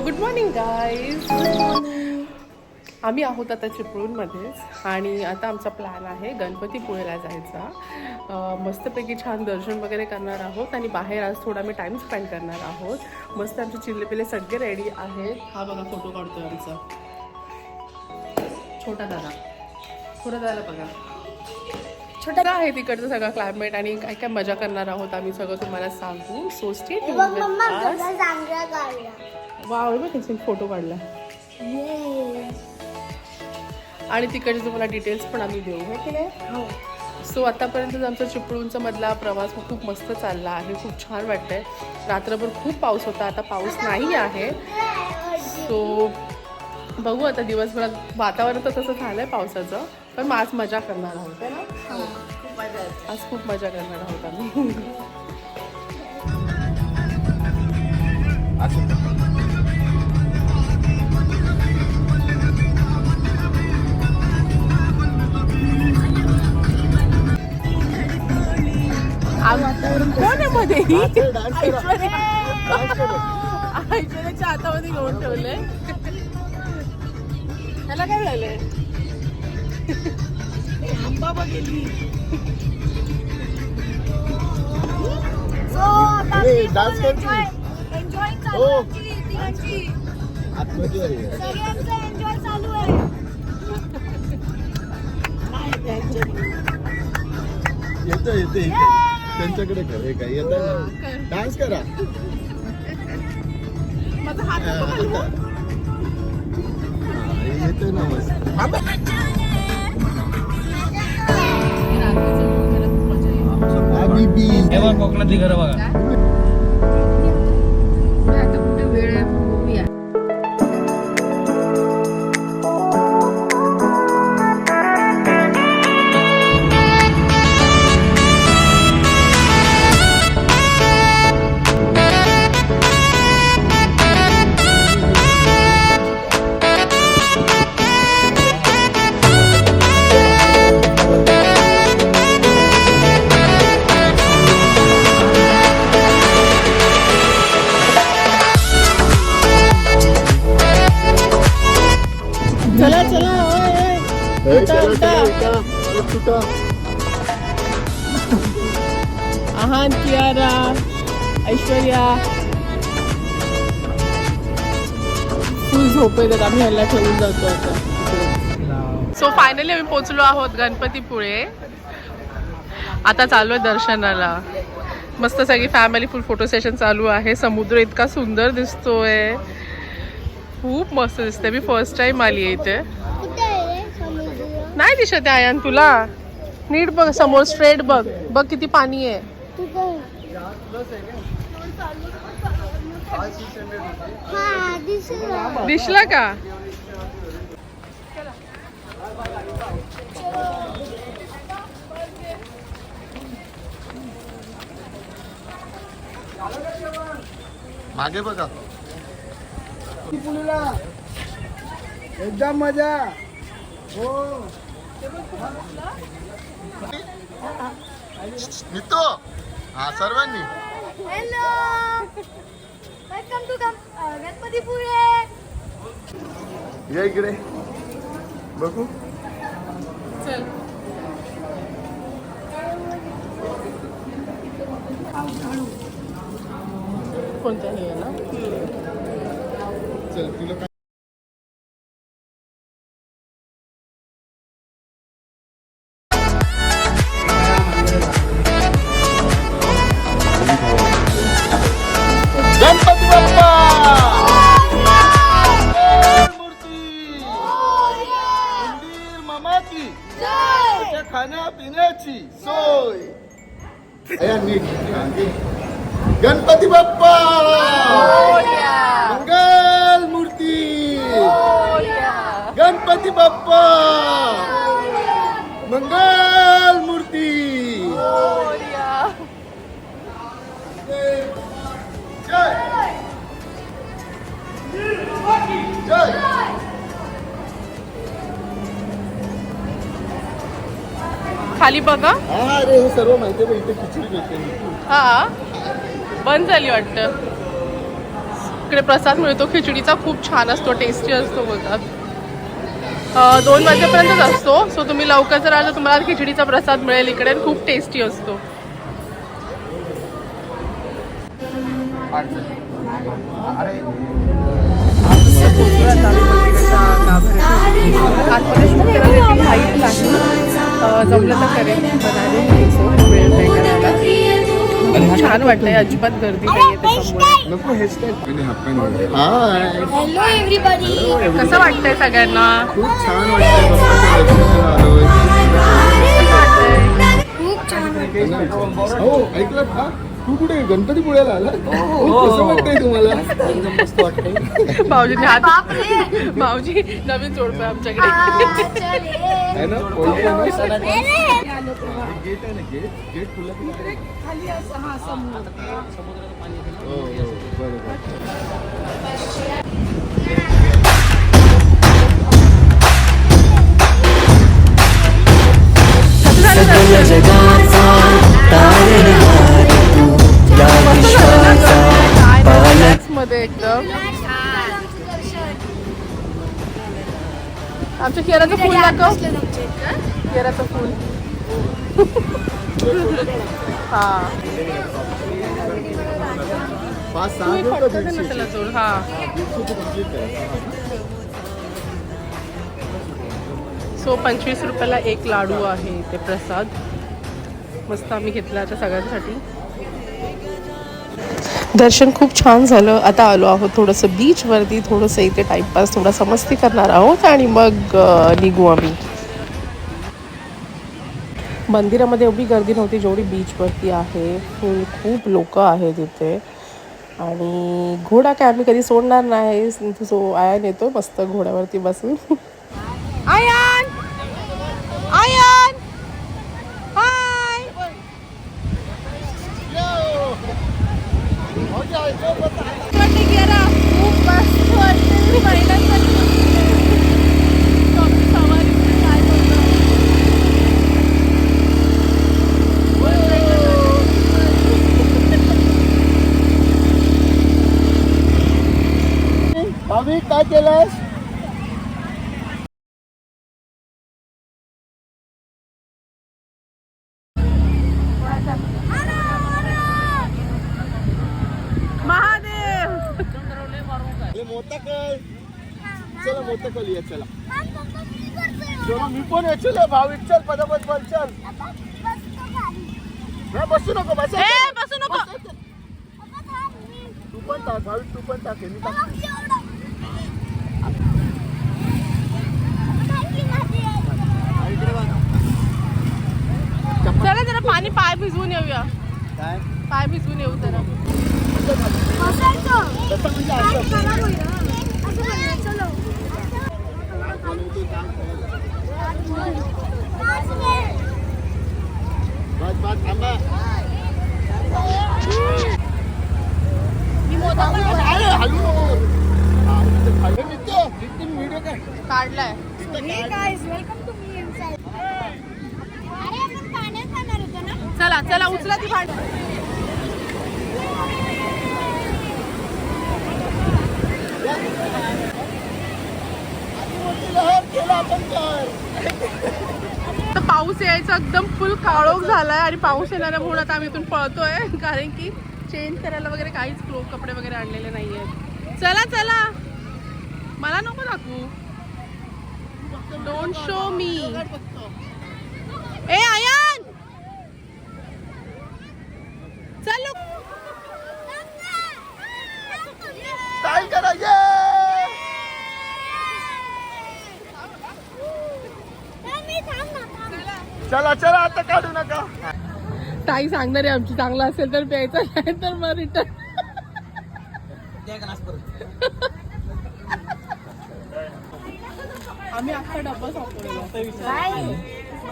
Good morning guys आम्ही आहोत आता चिपळूणमध्येच आणि आता आमचा प्लॅन आहे गणपतीपुळेला जायचा. मस्तपैकी छान दर्शन वगैरे करणार आहोत आणि बाहेर आज थोडा मी टाईम स्पेंड करणार आहोत. मस्त आमचे चिल्ले पिल्ले सगळे रेडी आहेत. हा बघा फोटो काढतोय आमचा. छोटा दादा. छोटा दादा बघा. छोटा आहे तिकडचं सगळं क्लायमेट आणि काय काय मजा करणार आहोत आम्ही सगळं तुम्हाला सांगू. सो स्टे वाव बघ किती फोटो काढला आणि तिकडचे तुम्हाला डिटेल्स पण आम्ही देऊ हे की नाही? सो आतापर्यंत आमचा चिपळूणचा मधला प्रवास खूप मस्त चालला आहे खूप छान वाटतंय. रात्रभर खूप पाऊस होता आता पाऊस नाही आहे. सो बघू आता दिवसभरात वातावरण तर तसं झालंय पावसाचं पण मग आज मजा करणार आहोत है ना? आज खूप मजा करणार आहोत आम्ही. वातावरण कोण आहे मध्ये ऐश्वर्या ऐश्वर्याच्या हातामध्ये घेऊन ठेवले त्याला काय झालंय डान्स करते एन्जॉय चालू आहे येतं येतं येतं त्यांच्याकडे कर हे काय येतं डान्स करा. हा, येतं ना मस्त कोकणातली घरं बघा. हे, आहान कियारा ऐश्वर्या. फुल झोप आम्ही ह्याला ठेवून जातो आता. सो फायनली आम्ही पोचलो आहोत गणपतीपुळे. आता चालू आहे दर्शनाला. मस्त सगळी फॅमिली फुल फोटो सेशन चालू आहे. समुद्र इतका सुंदर दिसतोय. खूप मस्त दिसतंय. मी फर्स्ट टाइम आली आहे इथे कुठे आहे रे समुद्र नाही दिसत आहे आयान तुला? नीट बघ समोर स्ट्रेट बघ. बघ किती पाणी आहे. तू काय हा दिसला दिसला का? मागे बघा. एकदम मजा. हो. निघतो हा सर्वांनी. हॅलो वेलकम टू गणपतीपुळे या इकडे. बघू. चल. कोणत्या हे आहे ना? चल तुला Galaksi. Soy. Ayan, nih, Nanti. Ganpati Bapak. Oh, Murti. Oh. Ganpati Oh, Murti. Oh. Jai. Jai. Jai. खाली बघा. हा अरे हे सर्व माहिती आहे इथे खिचडी मी हा. बंद झाली वाटतं. इकडे प्रसाद मिळतो. खिचडीचा खूप छान असतो टेस्टी असतो बोलतात अ, दोन वाजेपर्यंतच असतो. सो तुम्ही लवकर जर आलं तुम्हाला खिचडीचा प्रसाद मिळेल इकडे खूप टेस्टी असतो. आतमध्ये छान वाटतंय अजिबात गर्दी नाही त्याच्यामुळे. नको हॅलो एव्हरीबडी कसं वाटतंय सगळ्यांना? खूप छान वाटतंय. खूप छान हो ऐकलं का तू कुठे? गणपती पुळ्याला आला? हो, कसं वाटतंय तुम्हाला? एकदम मस्त वाटतंय. भाऊजीने हात बापरे! भाऊजी नवीन जोडतोय आमच्याकडे. आहे ना? पोळी आहे ना? अरे, गेट आहे ना? गेट? गेट खुलं की नाही? हो हो बरोबर. कसं झालं दर्शन? आमच्या केराचं फुल दाखव. केराचं फुल. हा. हा. सो पंचवीस रुपयाला एक लाडू आहे ते प्रसाद. मस्त आम्ही घेतला आता सगळ्यांसाठी. दर्शन खूप छान झालं. आता आलो आहोत थोडंसं बीचवरती थोडंसं इथे टाईमपास थोडासा मस्ती करणार आहोत आणि मग निघू आम्ही. मंदिरामध्ये एवढी गर्दी नव्हती जेवढी बीचवरती आहे. फुल खूप लोक आहेत इथे. आणि घोडा काय आम्ही कधी सोडणार नाही. सो आयान येतो मस्त घोड्यावरती बसून आयान आयान हाय खूप मस्त वाटते पहिल्यांदा सवारी काय भाविक काय केलंस चला ये चला. चलो मी पण चल भाविक चल पदापद बोल चल नाही बसू नको बस. नको. तू पण टाक भाविक तू पण टाक मी टाक चला जरा पाणी पाय भिजवून येऊया. काय? पाय भिजवून येऊ जरा. बस बस थांबा अरे हलू नको हा, इथे खाली निघतो. निघतो मी व्हिडिओ काय काढलाय चला चला उचला ती भांड केलं आपण काय तर पाऊस यायचा एकदम फुल काळोख झालाय आणि पाऊस येणाऱ्या म्हणून आता आम्ही इथून पळतोय. कारण की चेंज करायला वगैरे काहीच क्लो कपडे वगैरे आणलेले नाहीये चला चला. मला नको दाखवू. डोंट शो मी ए आया चल लोक. काय करायचे चला चला आता काढू नका. ताई सांगणार आहे आमची चांगला असेल तर प्यायचं नाही तर मग रिटर्न आम्ही अख्खा डब्बा सापडला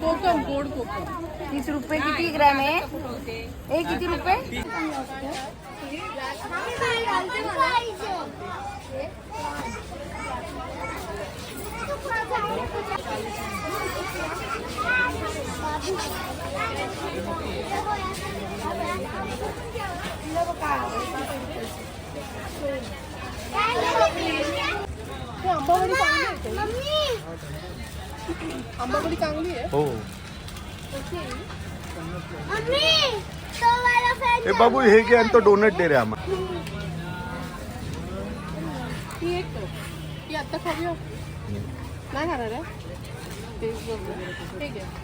कोकम गोड कोकम. तीस रुपये किती ग्रॅम आहे? ए किती रुपये? आंबावडी चांगली आहे हो ए बाबू हे घे आणि तो डोनट दे रे आम्हाला आता खाऊ हो. नाही खाणार ठीक आहे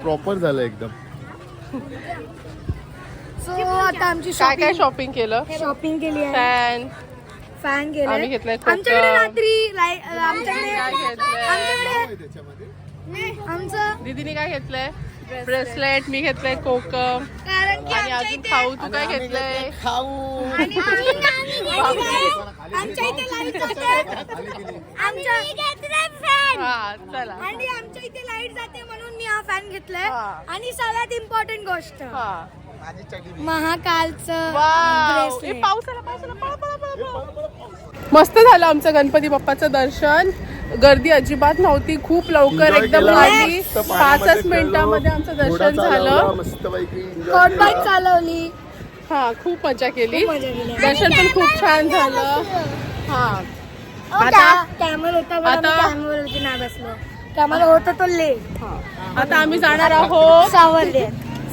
प्रॉपर झालं एकदम. सो आता आमची काय काय शॉपिंग केलं? शॉपिंग केली आहे. फॅन फॅन केले आम्ही घेतलंय. आमच्याकडे रात्री लाय- आमच्याकडे काय घेतलंय? आमच्याकडे आमचं दीदीने काय घेतलंय? ब्रेसलेट मी घेतलंय कोकम. कारण की आणि अजून खाऊ तू काय घेतलंय? खाऊ. आणि आमच्या इथे लाइट जाते. आमच्या हा चला. आणि आमच्या इथे लाइट जाते म्हणून मी हा फॅन घेतलाय. आणि सगळ्यात इम्पॉर्टंट गोष्ट. हा. महाकालचं. मस्त झालं आमचं गणपती बाप्पाचं दर्शन. गर्दी अजिबात नव्हती. खूप लवकर एकदम मस्त पाचच मिनिटामध्ये. आमचं दर्शन झालं. bike चालवली हा खूप मजा केली. दर्शन पण खूप छान झालं. हा. आता आता कॅमल होता तो ले आता आम्ही जाणार आहोत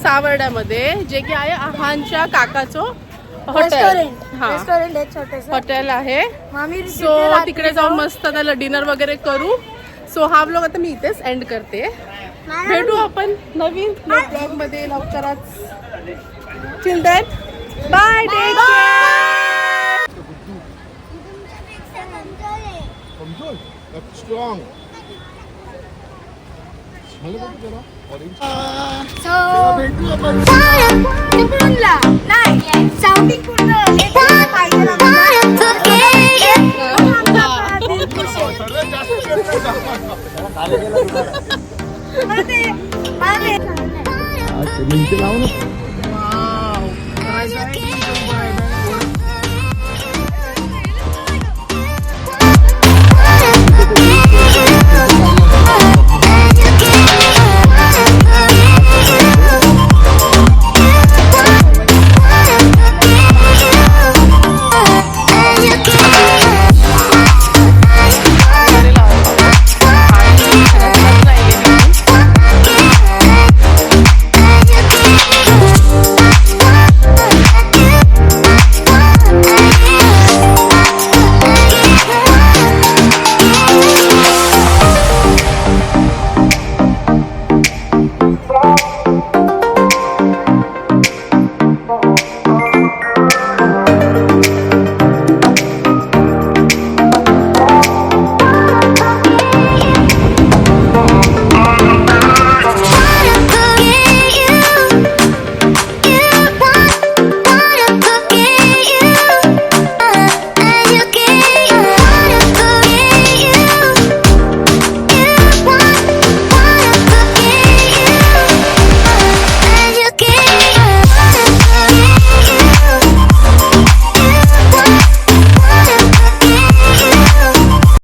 सावर्ड्यामध्ये. जे की आहे आहानच्या काकाचं. रेस्टॉरंट हा. रेस्टॉरंट आहे छोटस. हॉटेल आहे. आम्ही सो तिकडे जाऊन मस्त त्याला डिनर वगैरे करू. सो हा ब्लॉग आता मी इथेच एंड करते. भेटू आपण नवीन ब्लॉगमध्ये लवकरच. चिल्ड्रन बाय टेक जरा là này sao đi cũng là quá bài là